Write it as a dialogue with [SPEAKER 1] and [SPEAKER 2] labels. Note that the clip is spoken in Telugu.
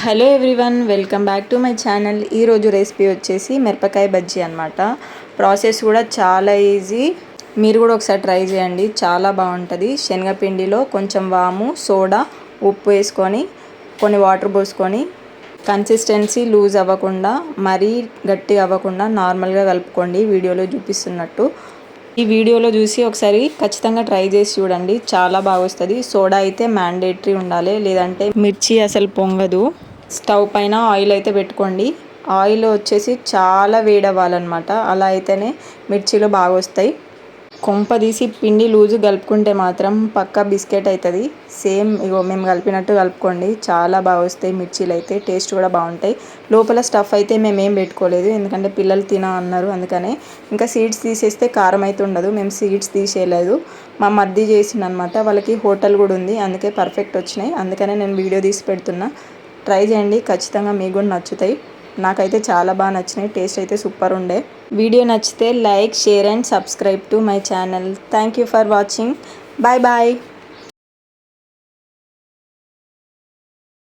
[SPEAKER 1] Hello everyone welcome back to my channel. ఈరోజు రెసిపీ వచ్చేసి మిరపకాయ బజ్జీ అనమాట ప్రాసెస్ కూడా చాలా ఈజీ. మీరు కూడా ఒకసారి ట్రై చేయండి. చాలా బాగుంటుంది. శనగపిండిలో కొంచెం వాము సోడా ఉప్పు వేసుకొని కొన్ని వాటర్ పోసుకొని కన్సిస్టెన్సీ లూజ్ అవ్వకుండా మరీ గట్టి అవ్వకుండా నార్మల్గా కలుపుకోండి. వీడియోలో చూపిస్తున్నట్టు. ఈ వీడియోలో చూసి ఒకసారి ఖచ్చితంగా ట్రై చేసి చూడండి. చాలా బాగా వస్తుంది సోడా అయితే మ్యాండేటరీ ఉండాలి. లేదంటే మిర్చి అసలు పొంగదు. స్టవ్ పైన ఆయిల్ అయితే పెట్టుకోండి. ఆయిల్ వచ్చేసి చాలా వేడవ్వాలన్నమాట. అలా అయితేనే మిర్చీలు బాగా వస్తాయి. కొంప తీసి పిండి లూజు కలుపుకుంటే మాత్రం పక్కా బిస్కెట్ అవుతుంది సేమ్ ఇగో మేము కలిపినట్టు కలుపుకోండి. చాలా బాగా వస్తాయి మిర్చీలు అయితే. టేస్ట్ కూడా బాగుంటాయి. లోపల స్టఫ్ అయితే మేము ఏం పెట్టుకోలేదు. ఎందుకంటే పిల్లలు తిన అన్నారు అందుకనే. ఇంకా సీడ్స్ తీసేస్తే కారం అయితే ఉండదు. మేము సీడ్స్ తీసేయలేదు. మా మద్ది చేసిందనమాట వాళ్ళకి హోటల్ కూడా ఉంది. అందుకే పర్ఫెక్ట్ వచ్చినాయి. అందుకనే నేను వీడియో తీసి పెడుతున్నా. ట్రై చేయండి ఖచ్చితంగా మీకు కూడా నచ్చుతాయి. నాకైతే చాలా బాగా నచ్చినాయి టేస్ట్ అయితే సూపర్ ఉండే. వీడియో నచ్చితే like share and subscribe to my channel. Thank you for watching. Bye bye.